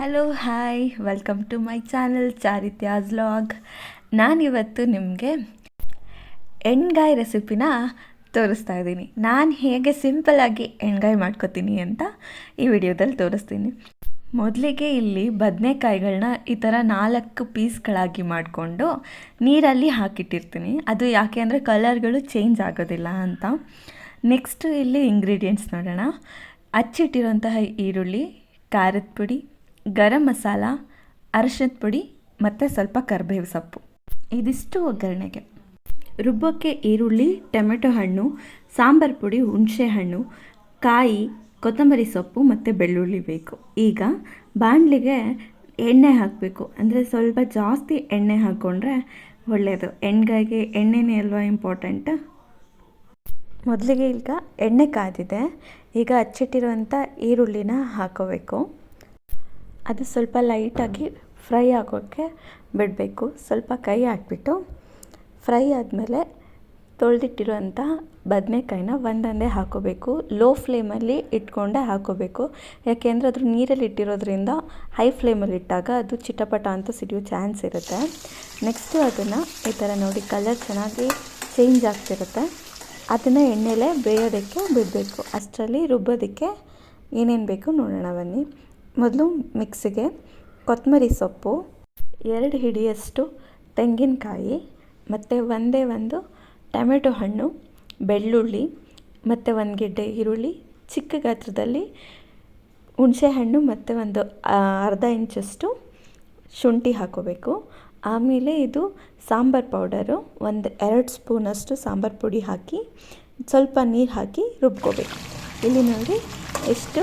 Hello, hi. Welcome to my channel Charithya's vlog. ನಾನಿವತ್ತು ನಿಮಗೆ ಎಣ್ಗಾಯಿ ರೆಸಿಪಿನ ತೋರಿಸ್ತಾ ಇದ್ದೀನಿ. ನಾನು ಹೇಗೆ ಸಿಂಪಲ್ಲಾಗಿ ಎಣ್ಗಾಯಿ ಮಾಡ್ಕೋತೀನಿ ಅಂತ ಈ ವಿಡಿಯೋದಲ್ಲಿ ತೋರಿಸ್ತೀನಿ. ಮೊದಲಿಗೆ ಇಲ್ಲಿ ಬದನೆಕಾಯಿಗಳನ್ನ ಈ ಥರ ನಾಲ್ಕು ಪೀಸ್ಗಳಾಗಿ ಮಾಡಿಕೊಂಡು ನೀರಲ್ಲಿ ಹಾಕಿಟ್ಟಿರ್ತೀನಿ. ಅದು ಯಾಕೆ ಅಂದರೆ ಕಲರ್ಗಳು ಚೇಂಜ್ ಆಗೋದಿಲ್ಲ ಅಂತ. ನೆಕ್ಸ್ಟು ಇಲ್ಲಿ ಇಂಗ್ರೀಡಿಯೆಂಟ್ಸ್ ನೋಡೋಣ. ಹಚ್ಚಿಟ್ಟಿರೋಂತಹ ಈರುಳ್ಳಿ, ಖಾರದ ಪುಡಿ ಗರಂ ಮಸಾಲ, ಅರಶಿನದ ಪುಡಿ ಮತ್ತು ಸ್ವಲ್ಪ ಕರಿಬೇವು ಸೊಪ್ಪು. ಇದಿಷ್ಟು ಒಗ್ಗರಣೆಗೆ. ರುಬ್ಬಕ್ಕೆ ಈರುಳ್ಳಿ, ಟೊಮೆಟೊ ಹಣ್ಣು, ಸಾಂಬಾರು ಪುಡಿ, ಹುಣಸೆ ಹಣ್ಣು, ಕಾಯಿ, ಕೊತ್ತಂಬರಿ ಸೊಪ್ಪು ಮತ್ತು ಬೆಳ್ಳುಳ್ಳಿ ಬೇಕು. ಈಗ ಬಾಣಲಿಗೆ ಎಣ್ಣೆ ಹಾಕಬೇಕು. ಅಂದರೆ ಸ್ವಲ್ಪ ಜಾಸ್ತಿ ಎಣ್ಣೆ ಹಾಕ್ಕೊಂಡ್ರೆ ಒಳ್ಳೆಯದು ಎಣ್ಗಾಯಿಗೆ ಎಣ್ಣೆನೇ ಅಲ್ವಾ ಇಂಪಾರ್ಟೆಂಟ್ ಮೊದಲಿಗೆ ಈಗ ಎಣ್ಣೆ ಕಾದಿದೆ ಈಗ ಹಚ್ಚಿಟ್ಟಿರುವಂಥ ಈರುಳ್ಳಿನ ಹಾಕೋಬೇಕು. ಅದು ಸ್ವಲ್ಪ ಲೈಟಾಗಿ ಫ್ರೈ ಆಗೋಕ್ಕೆ ಬಿಡಬೇಕು. ಸ್ವಲ್ಪ ಕೈ ಹಾಕ್ಬಿಟ್ಟು ಫ್ರೈ ಆದಮೇಲೆ ತೊಳೆದಿಟ್ಟಿರೋಂಥ ಬದನೆಕಾಯಿನ ಒಂದೊಂದೇ ಹಾಕೋಬೇಕು. ಲೋ ಫ್ಲೇಮಲ್ಲಿ ಇಟ್ಕೊಂಡೇ ಹಾಕೋಬೇಕು. ಯಾಕೆಂದರೆ ಅದ್ರ ನೀರಲ್ಲಿ ಇಟ್ಟಿರೋದ್ರಿಂದ ಹೈ ಫ್ಲೇಮಲ್ಲಿ ಇಟ್ಟಾಗ ಅದು ಚಿಟಪಟ ಅಂತ ಸಿಡಿಯೋ ಚಾನ್ಸ್ ಇರುತ್ತೆ. ನೆಕ್ಸ್ಟು ಅದನ್ನು ಈ ಥರ ನೋಡಿ ಕಲರ್ ಚೆನ್ನಾಗಿ ಚೇಂಜ್ ಆಗ್ತಿರುತ್ತೆ. ಅದನ್ನು ಎಣ್ಣೆಲೆ ಬೇಯೋದಕ್ಕೆ ಬಿಡಬೇಕು. ಅಷ್ಟರಲ್ಲಿ ರುಬ್ಬೋದಕ್ಕೆ ಏನೇನು ಬೇಕು ನೋಡೋಣ ಬನ್ನಿ. ಮೊದಲು ಮಿಕ್ಸಿಗೆ ಕೊತ್ತಂಬರಿ ಸೊಪ್ಪು, ಎರಡು ಹಿಡಿಯಷ್ಟು ತೆಂಗಿನಕಾಯಿ, ಮತ್ತು ಒಂದೇ ಒಂದು ಟೊಮೆಟೊ ಹಣ್ಣು, ಬೆಳ್ಳುಳ್ಳಿ, ಮತ್ತು ಒಂದು ಗೆಡ್ಡೆ ಈರುಳ್ಳಿ, ಚಿಕ್ಕ ಗಾತ್ರದಲ್ಲಿ ಹುಣಸೆ ಹಣ್ಣು ಮತ್ತು ಒಂದು ಅರ್ಧ ಇಂಚಷ್ಟು ಶುಂಠಿ ಹಾಕೋಬೇಕು. ಆಮೇಲೆ ಇದು ಸಾಂಬಾರು ಪೌಡರು, ಒಂದು ಎರಡು ಸ್ಪೂನಷ್ಟು ಸಾಂಬಾರು ಪುಡಿ ಹಾಕಿ, ಸ್ವಲ್ಪ ನೀರು ಹಾಕಿ ರುಬ್ಕೋಬೇಕು. ಇಲ್ಲಿ ನೋಡಿ ಎಷ್ಟು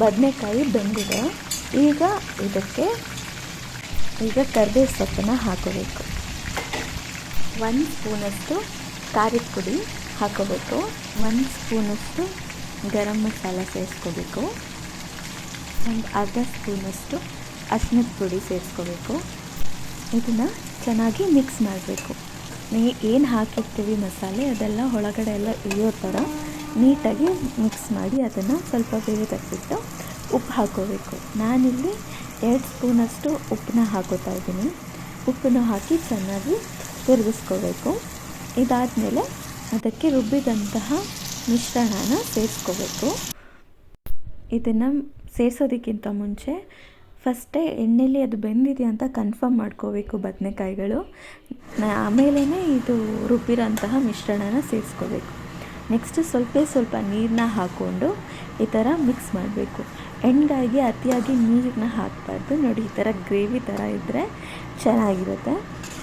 ಬದನೆಕಾಯಿ ಬೆಂದಿದೆ. ಈಗ ಇದಕ್ಕೆ ಈಗ ಕರ್ಬೇವು ಸೊಪ್ಪನ್ನು ಹಾಕೋಬೇಕು. ಒಂದು ಸ್ಪೂನಷ್ಟು ಖಾರದ ಪುಡಿ ಹಾಕೋಬೇಕು. ಒಂದು ಸ್ಪೂನಷ್ಟು ಗರಂ ಮಸಾಲ ಸೇರಿಸ್ಕೋಬೇಕು. ಒಂದು ಅರ್ಧ ಸ್ಪೂನಷ್ಟು ಅರ್ಶಿನದ ಪುಡಿ ಸೇರಿಸ್ಕೋಬೇಕು. ಇದನ್ನು ಚೆನ್ನಾಗಿ ಮಿಕ್ಸ್ ಮಾಡಬೇಕು. ನೀ ಏನು ಹಾಕಿರ್ತೀವಿ ಮಸಾಲೆ ಅದೆಲ್ಲ ಒಳಗಡೆ ಎಲ್ಲ ಇಳಿಯೋ ಥರ ನೀಟಾಗಿ ಮಿಕ್ಸ್ ಮಾಡಿ ಅದನ್ನು ಸ್ವಲ್ಪ ಬೇರೆ ಬೇಯೋದಕ್ಬಿಟ್ಟು ಉಪ್ಪು ಹಾಕೋಬೇಕು. ನಾನಿಲ್ಲಿ ಎರಡು ಸ್ಪೂನಷ್ಟು ಉಪ್ಪನ್ನ ಹಾಕೋತಾ ಇದ್ದೀನಿ. ಉಪ್ಪನ್ನು ಹಾಕಿ ಚೆನ್ನಾಗಿ ತಿರುಗಿಸ್ಕೋಬೇಕು ಇದಾದಮೇಲೆ ಅದಕ್ಕೆ ರುಬ್ಬಿದಂತಹ ಮಿಶ್ರಣನ ಸೇರಿಸ್ಕೋಬೇಕು. ಇದನ್ನು ಸೇರಿಸೋದಕ್ಕಿಂತ ಮುಂಚೆ ಫಸ್ಟೇ ಎಣ್ಣೆಲಿ ಅದು ಬೆಂದಿದೆಯಾ ಅಂತ ಕನ್ಫರ್ಮ್ ಮಾಡ್ಕೋಬೇಕು ಬದನೆಕಾಯಿಗಳು. ಆಮೇಲೆ ಇದು ರುಬ್ಬಿರೋಂತಹ ಮಿಶ್ರಣನ ಸೇರಿಸ್ಕೋಬೇಕು. ನೆಕ್ಸ್ಟ್ ಸ್ವಲ್ಪ ಸ್ವಲ್ಪ ನೀರನ್ನ ಹಾಕ್ಕೊಂಡು ಈ ಥರ ಮಿಕ್ಸ್ ಮಾಡಬೇಕು. ಎಣ್ಗಾಯಿಗೆ ಅತಿಯಾಗಿ ನೀರನ್ನ ಹಾಕಬಾರ್ದು. ನೋಡಿ ಈ ಥರ ಗ್ರೇವಿ ಥರ ಇದ್ದರೆ ಚೆನ್ನಾಗಿರುತ್ತೆ.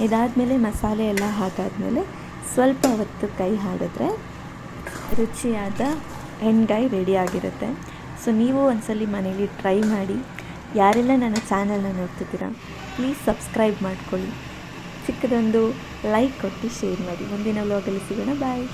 ಇದಾದಮೇಲೆ ಮಸಾಲೆ ಎಲ್ಲ ಹಾಕಾದ್ಮೇಲೆ ಸ್ವಲ್ಪ ಹೊತ್ತು ಕೈ ಹಾಡಿದ್ರೆ ರುಚಿಯಾದ ಎಣ್ಗಾಯಿ ರೆಡಿಯಾಗಿರುತ್ತೆ ಸೊ ನೀವು ಒಂದ್ಸಲ ಮನೇಲಿ ಟ್ರೈ ಮಾಡಿ. ಯಾರೆಲ್ಲ ನನ್ನ ಚಾನಲ್ನ ನೋಡ್ತಿದ್ದೀರಾ ಪ್ಲೀಸ್ ಸಬ್ಸ್ಕ್ರೈಬ್ ಮಾಡ್ಕೊಳ್ಳಿ. ಚಿಕ್ಕದೊಂದು ಲೈಕ್ ಕೊಟ್ಟು ಶೇರ್ ಮಾಡಿ. ಮುಂದಿನ ವ್ಲಾಗಲ್ಲಿ ಸಿಗೋಣ. ಬಾಯ್